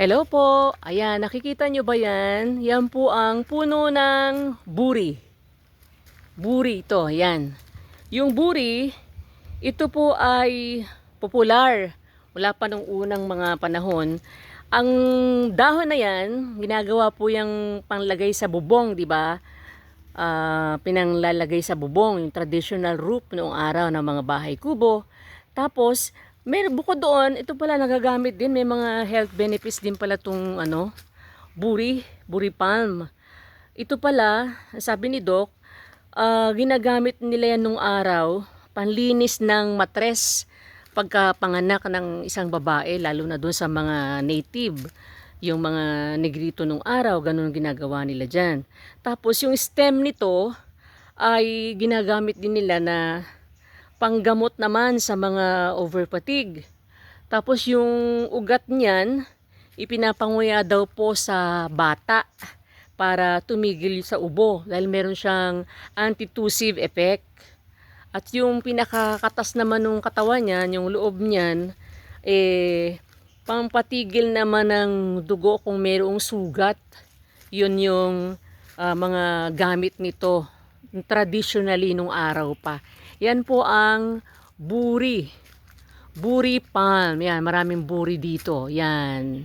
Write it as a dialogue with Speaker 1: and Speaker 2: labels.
Speaker 1: Hello po. Ayan, nakikita nyo ba yan? Yan po ang puno ng buri. Buri ito, yan. Yung buri, ito po ay popular. Wala pa nung unang mga panahon. Ang dahon na yan, ginagawa po yung panglagay sa bubong, di ba? Ah, pinanglalagay sa bubong, yung traditional roof noong araw ng mga bahay kubo. Tapos, may bukod doon, ito pala nagagamit din, may mga health benefits din pala tong ano, buri, buri palm. Ito pala, sabi ni Doc, ah, ginagamit nila yan nung araw, panlinis ng matres pagkapanganak ng isang babae, lalo na doon sa mga native, yung mga negrito nung araw, ganun ginagawa nila dyan. Tapos yung stem nito ay ginagamit din nila na panggamot naman sa mga overfatigue. Tapos yung ugat niyan, ipinapanguya daw po sa bata para tumigil sa ubo dahil meron siyang antitussive effect. At yung pinakakatas naman ng katawan niyan, yung loob niyan, eh, pampatigil naman ng dugo kung mayroong sugat. Yun yung ah, mga gamit nito traditionally nung araw pa. Yan po ang buri. Buri palm. Yan, maraming buri dito. Yan.